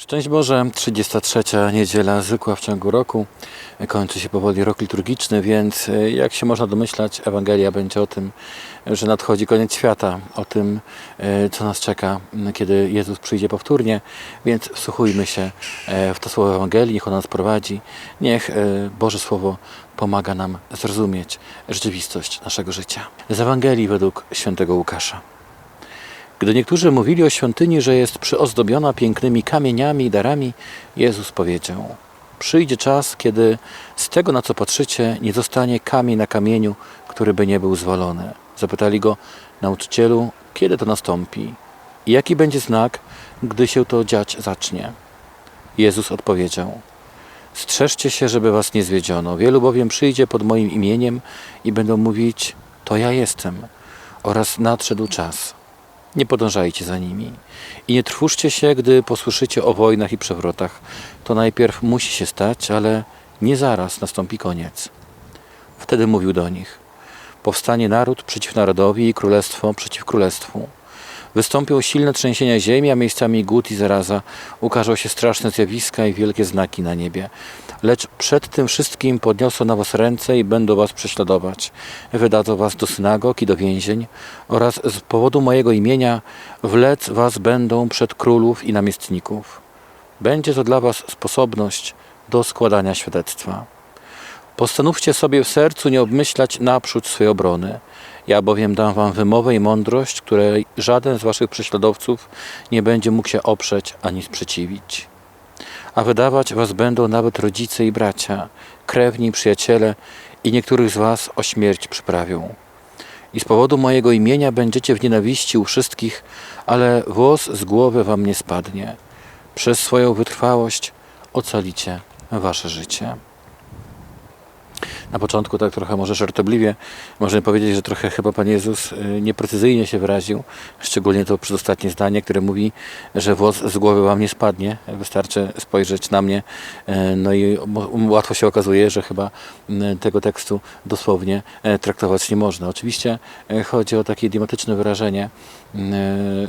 Szczęść Boże, 33. niedziela zwykła w ciągu roku. Kończy się powoli rok liturgiczny, więc e, jak się można domyślać, Ewangelia będzie o tym, że nadchodzi koniec świata, o tym, e, co nas czeka, kiedy Jezus przyjdzie powtórnie. Więc wsłuchujmy się e, w to słowo Ewangelii, niech ono nas prowadzi. Niech Boże Słowo pomaga nam zrozumieć rzeczywistość naszego życia. Z Ewangelii według świętego Łukasza. Gdy niektórzy mówili o świątyni, że jest przyozdobiona pięknymi kamieniami i darami, Jezus powiedział: Przyjdzie czas, kiedy z tego, na co patrzycie, nie zostanie kamień na kamieniu, który by nie był zwalony. Zapytali go, nauczycielu, kiedy to nastąpi? I jaki będzie znak, gdy się to dziać zacznie? Jezus odpowiedział: Strzeżcie się, żeby was nie zwiedziono. Wielu bowiem przyjdzie pod moim imieniem i będą mówić: To ja jestem, oraz nadszedł czas. Nie podążajcie za nimi. I nie trwóżcie się, gdy posłyszycie o wojnach i przewrotach. To najpierw musi się stać, ale nie zaraz nastąpi koniec. Wtedy mówił do nich: Powstanie naród przeciw narodowi i królestwo przeciw królestwu. Wystąpią silne trzęsienia ziemi, a miejscami głód i zaraza. Ukażą się straszne zjawiska i wielkie znaki na niebie. Lecz przed tym wszystkim podniosą na was ręce i będą was prześladować. Wydadzą was do synagog i do więzień oraz z powodu mojego imienia wlec was będą przed królów i namiestników. Będzie to dla was sposobność do składania świadectwa. Postanówcie sobie w sercu nie obmyślać naprzód swej obrony. Ja bowiem dam wam wymowę i mądrość, której żaden z waszych prześladowców nie będzie mógł się oprzeć ani sprzeciwić. A wydawać was będą nawet rodzice i bracia, krewni przyjaciele i niektórych z was o śmierć przyprawią. I z powodu mojego imienia będziecie w nienawiści u wszystkich, ale włos z głowy wam nie spadnie. Przez swoją wytrwałość ocalicie wasze życie. Na początku tak trochę może żartobliwie możemy powiedzieć, że trochę chyba Pan Jezus y, nieprecyzyjnie się wyraził, szczególnie to przedostatnie zdanie, które mówi, że włos z głowy Wam nie spadnie. Wystarczy spojrzeć na mnie, y, no i łatwo się okazuje, że chyba y, tego tekstu dosłownie traktować nie można. Oczywiście chodzi o takie idiomatyczne wyrażenie,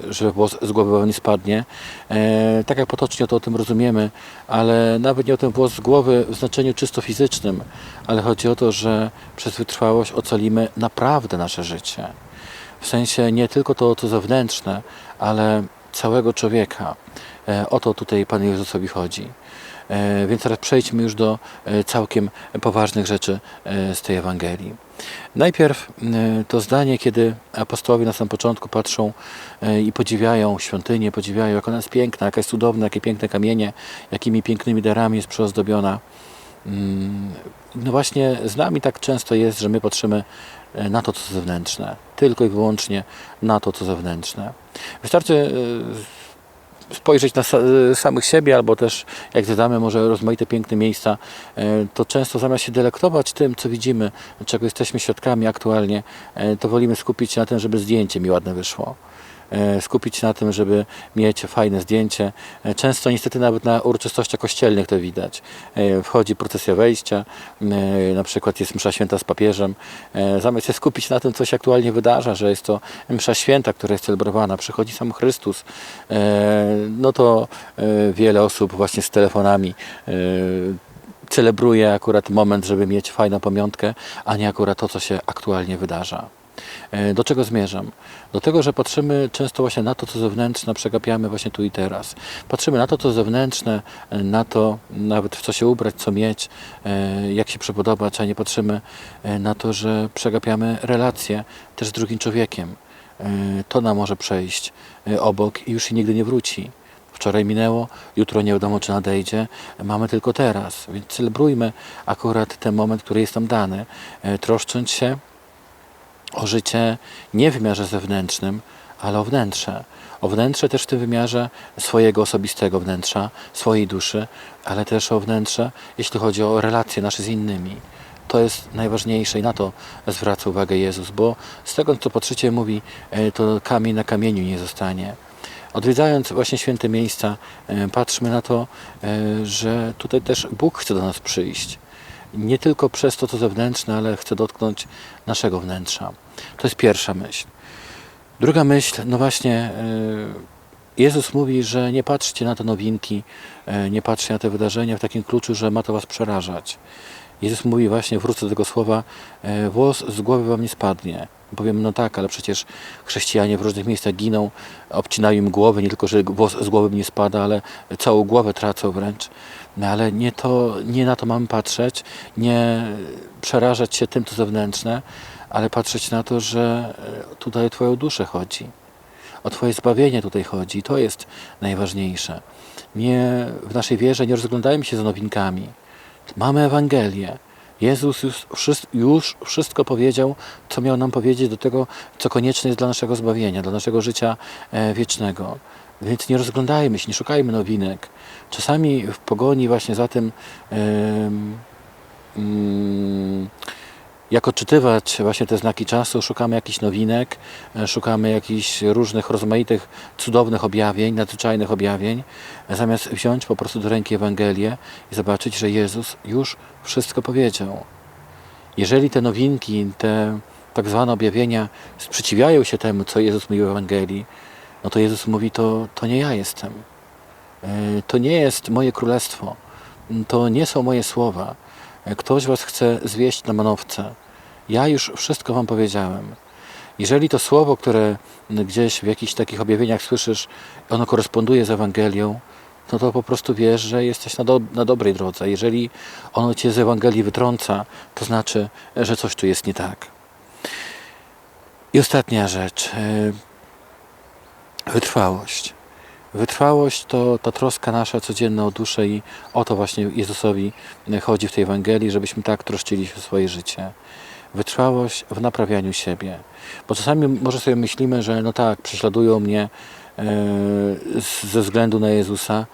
że włos z głowy Wam nie spadnie. Tak jak potocznie to o tym rozumiemy, ale nawet nie o ten włos z głowy w znaczeniu czysto fizycznym, ale chodzi o to, że przez wytrwałość ocalimy naprawdę nasze życie. W sensie nie tylko to, co zewnętrzne, ale całego człowieka. E, O to tutaj Panu Jezusowi chodzi. E, Więc teraz przejdźmy już do e, całkiem poważnych rzeczy z tej Ewangelii. Najpierw to zdanie, kiedy apostołowie na samym początku patrzą i podziwiają świątynię, podziwiają, jak ona jest piękna, jaka jest cudowna, jakie piękne kamienie, jakimi pięknymi darami jest przyozdobiona. Mm, No właśnie z nami tak często jest, że my patrzymy e, na to, co zewnętrzne. Tylko i wyłącznie na to, co zewnętrzne. Wystarczy e, spojrzeć na e, samych siebie, albo też jak zwiedzamy może rozmaite piękne miejsca, to często zamiast się delektować tym, co widzimy, czego jesteśmy świadkami aktualnie, to wolimy skupić się na tym, żeby zdjęcie mi ładne wyszło. E, Skupić się na tym, żeby mieć fajne zdjęcie. E, Często niestety nawet na uroczystościach kościelnych to widać. E, Wchodzi procesja wejścia, na przykład jest msza święta z papieżem. Zamiast się skupić na tym, co się aktualnie wydarza, że jest to msza święta, która jest celebrowana, przychodzi sam Chrystus, no to wiele osób właśnie z telefonami celebruje akurat moment, żeby mieć fajną pamiątkę, a nie akurat to, co się aktualnie wydarza. E, Do czego zmierzam? Do tego, że patrzymy często właśnie na to, co zewnętrzne, przegapiamy właśnie tu i teraz. Patrzymy na to, co zewnętrzne, e, na to nawet w co się ubrać, co mieć, e, jak się przepodobać, a nie patrzymy na to, że przegapiamy relacje też z drugim człowiekiem. To nam może przejść obok i już się nigdy nie wróci. Wczoraj minęło, jutro nie wiadomo, czy nadejdzie. Mamy tylko teraz, więc celebrujmy akurat ten moment, który jest nam dany, troszcząc się o życie nie w wymiarze zewnętrznym, ale o wnętrze. O wnętrze też w tym wymiarze swojego osobistego wnętrza, swojej duszy, ale też o wnętrze, jeśli chodzi o relacje nasze z innymi. To jest najważniejsze i na to zwraca uwagę Jezus, bo z tego, co patrzycie, mówi, e, to kamień na kamieniu nie zostanie. Odwiedzając właśnie święte miejsca, e, patrzmy na to, e, że tutaj też Bóg chce do nas przyjść. Nie tylko przez to, co zewnętrzne, ale chce dotknąć naszego wnętrza. To jest pierwsza myśl. Druga myśl, no właśnie, e, Jezus mówi, że nie patrzcie na te nowinki, e, nie patrzcie na te wydarzenia w takim kluczu, że ma to was przerażać. Jezus mówi właśnie, wrócę do tego słowa, e, włos z głowy wam nie spadnie. Powiem, no tak, ale przecież chrześcijanie w różnych miejscach giną, obcinają im głowy, nie tylko, że włos z głowy nie spada, ale całą głowę tracą wręcz. No ale nie, to, nie na to mamy patrzeć, nie przerażać się tym, co zewnętrzne, ale patrzeć na to, że e, tutaj o Twoją duszę chodzi. O Twoje zbawienie tutaj chodzi. To jest najważniejsze. Nie, w naszej wierze nie rozglądajmy się za nowinkami. Mamy Ewangelię. Jezus już, wszyst- już wszystko powiedział, co miał nam powiedzieć do tego, co konieczne jest dla naszego zbawienia, dla naszego życia e, wiecznego. Więc nie rozglądajmy się, nie szukajmy nowinek. Czasami w pogoni właśnie za tym, em, mm, jak odczytywać właśnie te znaki czasu, szukamy jakichś nowinek, e, szukamy jakichś różnych rozmaitych, cudownych objawień, nadzwyczajnych objawień, zamiast wziąć po prostu do ręki Ewangelię i zobaczyć, że Jezus już wszystko powiedział. Jeżeli te nowinki, te tak zwane objawienia sprzeciwiają się temu, co Jezus mówił w Ewangelii, no to Jezus mówi, to, to nie ja jestem. E, To nie jest moje królestwo. To nie są moje słowa. Ktoś was chce zwieść na manowce. Ja już wszystko wam powiedziałem. Jeżeli to słowo, które gdzieś w jakichś takich objawieniach słyszysz, ono koresponduje z Ewangelią, no to po prostu wiesz, że jesteś na, do, na dobrej drodze. Jeżeli ono cię z Ewangelii wytrąca, to znaczy, że coś tu jest nie tak. I ostatnia rzecz. e, Wytrwałość. Wytrwałość to ta troska nasza codzienna o duszę i o to właśnie Jezusowi chodzi w tej Ewangelii, żebyśmy tak troszczyli się o swoje życie. Wytrwałość w naprawianiu siebie. Bo czasami może sobie myślimy, że no tak, prześladują mnie z- ze względu na Jezusa,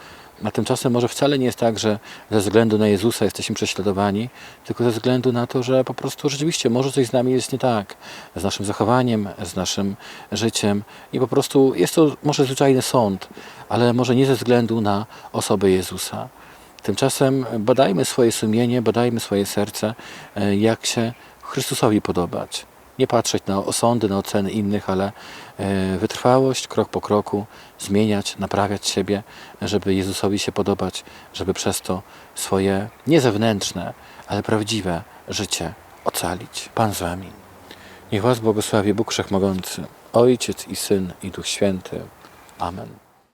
a tymczasem może wcale nie jest tak, że ze względu na Jezusa jesteśmy prześladowani, tylko ze względu na to, że po prostu rzeczywiście może coś z nami jest nie tak, z naszym zachowaniem, z naszym życiem i po prostu jest to może zwyczajny sąd, ale może nie ze względu na osobę Jezusa. Tymczasem badajmy swoje sumienie, badajmy swoje serce, e, jak się Chrystusowi podobać. Nie patrzeć na osądy, na oceny innych, ale e, wytrwałość, krok po kroku, zmieniać, naprawiać siebie, żeby Jezusowi się podobać, żeby przez to swoje nie zewnętrzne, ale prawdziwe życie ocalić. Pan z Wami. Niech Was błogosławi Bóg Wszechmogący, Ojciec i Syn i Duch Święty. Amen.